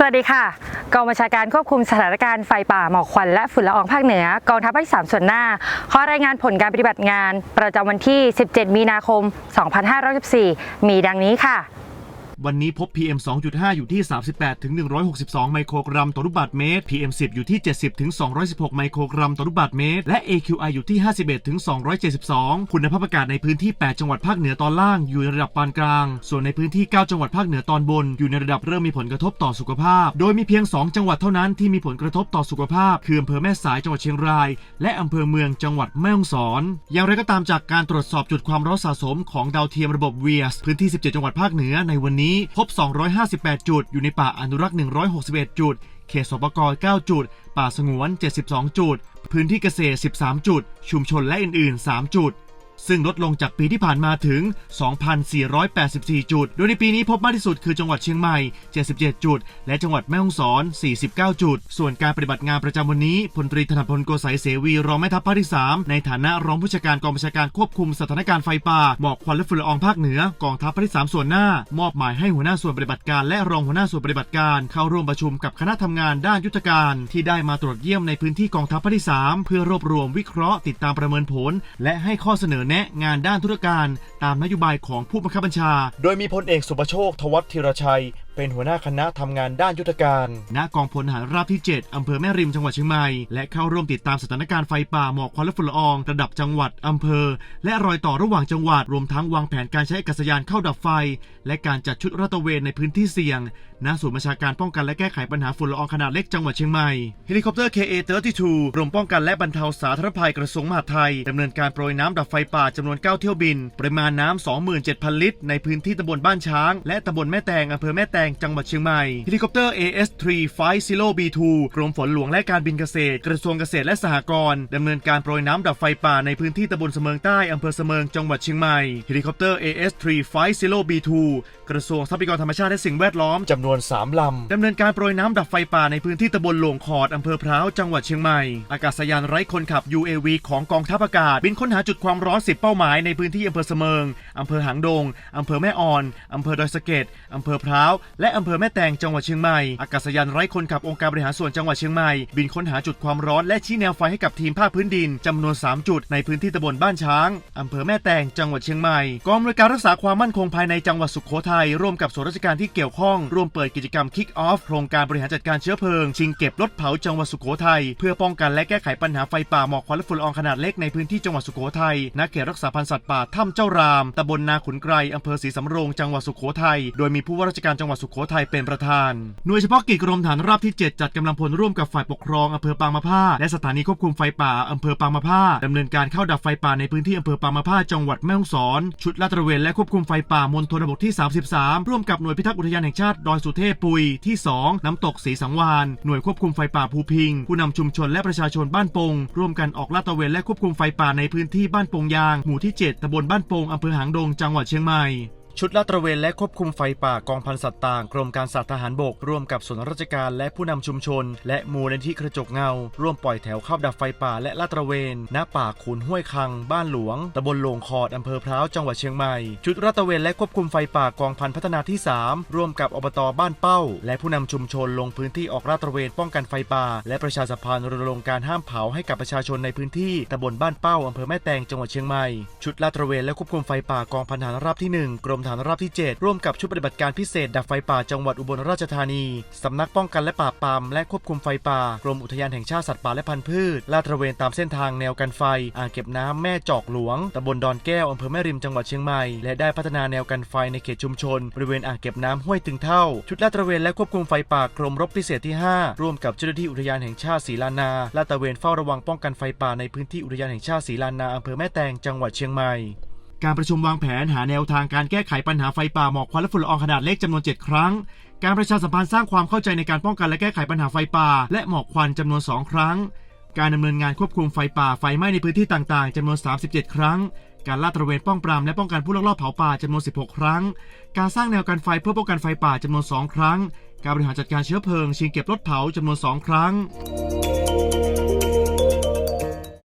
สวัสดีค่ะกองบัญชาการควบคุมสถานการณ์ไฟป่าหมอกควันและฝุ่นละอองภาคเหนือกองทัพภาคที่3ส่วนหน้า ขอรายงานผลการปฏิบัติงาน ประจำวันที่ 17 มีนาคม 2564มีดังนี้ค่ะ วันนี้พบ PM 2.5 อยู่ที่ 38ถึง162 ไมโครกรัมต่อลูกบาศก์เมตร PM 10 อยู่ที่ 70ถึง216 ไมโครกรัมต่อลูกบาศก์เมตร และ AQI อยู่ที่ 51ถึง272 คุณภาพอากาศในพื้นที่ 8 จังหวัดภาคเหนือตอนล่างอยู่ในระดับปานกลาง ส่วนในพื้นที่ 9 จังหวัดภาคเหนือตอนบน อยู่ในระดับเริ่มมีผลกระทบต่อสุขภาพ โดยมีเพียง 2 จังหวัดเท่านั้นที่มีผลกระทบต่อสุขภาพ คืออำเภอแม่สายจังหวัดเชียงราย และอำเภอเมืองจังหวัดแม่ฮ่องสอน อย่างไรก็ตามจากการตรวจสอบจุดความร้อนสะสมของดาวเทียมระบบ VIAS พื้นที่ 17 จังหวัดภาคเหนือในวันนี้พบ 258 จุด อยู่ในป่าอนุรักษ์ 161 จุด เขตสปก9จุด ป่าสงวน 72 จุด พื้นที่เกษตร 13 จุด ชุมชนและอื่น ๆ 3 จุด ซึ่งลดลงจากปีที่ผ่านมาถึง 2,484 จุด โดยในปีนี้พบมากที่สุดคือจังหวัดเชียงใหม่ 77 จุด และจังหวัดแม่ฮ่องสอน 49 จุด ส่วนการปฏิบัติงานประจำวันนี้พลตรีธนพลโกสัยเสวีรองแม่ทัพภาคที่ 3 ในฐานะรองผู้จัดการกองบัญชาการควบคุมสถานการณ์ไฟป่าหมอกควันและฝุ่นละอองภาคเหนือกองทัพภาคที่ 3 ส่วนหน้า มอบหมายให้หัวหน้าส่วนปฏิบัติการและรองหัวหน้าส่วนปฏิบัติการ เข้าร่วมประชุมกับคณะทำงานด้านยุทธการ ที่ได้มาตรวจเยี่ยมในพื้นที่กองทัพภาคที่ 3 เพื่อรวบรวมวิเคราะห์ติดตามประเมินผล และให้ข้อเสนอแนะงานด้านธุรการตามนโยบายของผู้บังคับบัญชา โดยมีพลเอกสุประโชค ทวัฒธีรชัย เป็นหัวหน้าคณะทำงานด้านยุทธการณกองพลทหารราบที่ 7 อำเภอแม่ริมจังหวัดเชียงใหม่ และเข้าร่วมติดตามสถานการณ์ไฟป่าหมอกควันและฝุ่นละออง ระดับจังหวัด อำเภอ และรอยต่อระหว่างจังหวัด รวมทั้งวางแผนการใช้อากาศยานเข้าดับไฟ และการจัดชุดรัตระเวนในพื้นที่เสี่ยง ณ ศูนย์บัญชาการป้องกันและแก้ไขปัญหาฝุ่นละอองขนาดเล็กจังหวัดเชียงใหม่ เฮลิคอปเตอร์ KA-32 กรมป้องกันและบรรเทาสาธารณภัยกระทรวงมหาดไทยดำเนินการโปรยน้ำดับไฟป่าจำนวน 9 เที่ยวบิน ปริมาณน้ำ27,000 ลิตร ในพื้นที่ตำบลบ้านช้าง และตำบลแม่แตงอำเภอแม่แตงจังหวัดเชียงใหม่เฮลิคอปเตอร์ AS3 Flight Zero B2 กรมฝนหลวงและการบินเกษตร กระทรวงเกษตรและสหกรณ์ดำเนินการโปรยน้ำดับไฟป่าในพื้นที่ตำบลเสมิงใต้อำเภอเสมิงจังหวัดเชียงใหม่เฮลิคอปเตอร์ AS3 Flight Zero B2 กระทรวงทรัพยากรธรรมชาติและสิ่งแวดล้อมจำนวน 3 ลำดำเนินการโปรยน้ำดับไฟป่าในพื้นที่ตำบลหลวงขอดอำเภอพร้าวจังหวัดเชียงใหม่ อากาศยานไร้คนขับ UAV ของกองทัพอากาศ บินค้นหาจุดความร้อน 10 เป้าหมายในพื้นที่อำเภอเสมิงอำเภอหางดงอำเภอแม่ออนอำเภอดอยสะเก็ดอำเภอพร้าวและอำเภอแม่แตงจังหวัดเชียงใหม่อากาศยานไร้คนขับองค์การบริหารส่วนจังหวัดเชียงใหม่บินค้นหาจุดความร้อนและชี้แนวไฟให้กับทีมภาคพื้นดินจำนวน 3 จุดในพื้นที่ตำบลบ้านช้างอำเภอแม่แตงจังหวัดเชียงใหม่กองอำนวยการรักษาความมั่นคงภายในจังหวัดสุโขทัยร่วมกับส่วนราชการที่เกี่ยวข้อง ร่วมเปิดกิจกรรม Kick Off โครงการบริหารจัดการเชื้อเพลิง ชิงเก็บรถเผาจังหวัดสุโขทัยเพื่อป้องกันและแก้ไขปัญหาไฟป่าหมอกควันและฝุ่นละอองขนาดเล็กในพื้นที่จังหวัดสุโขทัยณเขตรักษาพันธุ์สัตว์ป่าถ้ำเจ้ารามตำบลนาขุนไกรอำเภอศรีสำโรงจังหวัดสุโขทัยโดยมีผู้ว่าราชการจังหวัดสุโขทัยเป็นประธานหน่วยเฉพาะกิจกรมฐานราบที่ 7 จัดกำลังพลร่วมกับฝ่ายปกครองอำเภอปางมะผ้าและสถานีควบคุมไฟป่าอำเภอปางมะผ้าดำเนินการเข้าดับไฟป่าในพื้นที่อำเภอปางมะผ้าจังหวัดแม่ฮ่องสอน ชุดลาดตระเวนและควบคุมไฟป่ามณฑลบกที่13 ร่วมกับหน่วยพิทักษ์อุทยานแห่งชาติดอยสุเทพปุยที่ 2 น้ำตกสีสังวาน หน่วยควบคุมไฟป่าภูพิง ผู้นำชุมชนและประชาชนบ้านปง ร่วมกันออกลาดตระเวนและควบคุมไฟป่าในพื้นที่บ้านปงยาง หมู่ที่ 7ตำบลบ้านปงอำเภอหางดงจังหวัดเชียงใหม่ ชุดลาดตระเวนและควบคุมไฟป่ากองพันสัตว์ต่าง กรมการสัตว์ทหารบกร่วมกับส่วนราชการและผู้นำชุมชน และมูลนิธิกระจกเงา ร่วมปล่อยแถวเข้าดับไฟป่าและลาดตระเวนณป่าขุนห้วยคัง บ้านหลวงตำบลโลวงคอดอำเภอพร้าวจังหวัดเชียงใหม่ ชุดลาดตระเวนและควบคุมไฟป่ากองพันพัฒนาที่ 3 ร่วมกับอบตบ้านเป้า และผู้นำชุมชนลงพื้นที่ออกลาดตระเวนป้องกันไฟป่า และประชาสัมพันธ์รณรงค์การห้ามเผาให้กับประชาชนในพื้นที่ตำบลบ้านเป้าอำเภอแม่แตงจังหวัดเชียงใหม่ชุดลาดตระเวนและควบคุมไฟป่ากองพันฐานราบที่ 1 กรมฐานราบที่ 7 ร่วมกับชุดปฏิบัติการพิเศษดับไฟป่าจังหวัดอุบลราชธานี สำนักป้องกันและปราบปรามและควบคุมไฟป่ากรมอุทยานแห่งชาติสัตว์ป่าและพันธุ์พืชลาดตระเวนตามเส้นทางแนวกันไฟ อ่างเก็บน้ำแม่จอกหลวงตำบลดอนแก้วอำเภอแม่ริมจังหวัดเชียงใหม่และได้พัฒนาแนวกันไฟในเขตชุมชน บริเวณอ่างเก็บน้ำห้วยตึงเท่า ชุดลาดตระเวนและควบคุมไฟป่ากรมรบพิเศษที่ 5 ร่วมกับเจ้าหน้าที่อุทยานแห่งชาติศรีลานาลาดตระเวนเฝ้าระวังป้องกันไฟป่าในพื้นที่อุทยานแห่งชาติศรีลานาอำเภอแม่แตงจังหวัดเชียงใหม่ การประชุมวางแผนหาแนวทางการแก้ไขปัญหาไฟป่าหมอกควันและฝุ่นละอองขนาดเล็กจำนวน 7 ครั้ง การประชาสัมพันธ์สร้างความเข้าใจในการป้องกันและแก้ไขปัญหาไฟป่า และหมอกควันจำนวน 2 ครั้ง การดำเนินงานควบคุมไฟป่าไฟไหม้ในพื้นที่ต่างๆจำนวน 37 ครั้ง การลาดตระเวนป้องปรามและป้องกันผู้ลักลอบเผาป่าจำนวน 16 ครั้ง การสร้างแนวกันไฟเพื่อป้องกันไฟป่าจำนวน 2 ครั้ง การบริหารจัดการเชื้อเพลิง ชิงเก็บรถเผาจำนวน 2 ครั้ง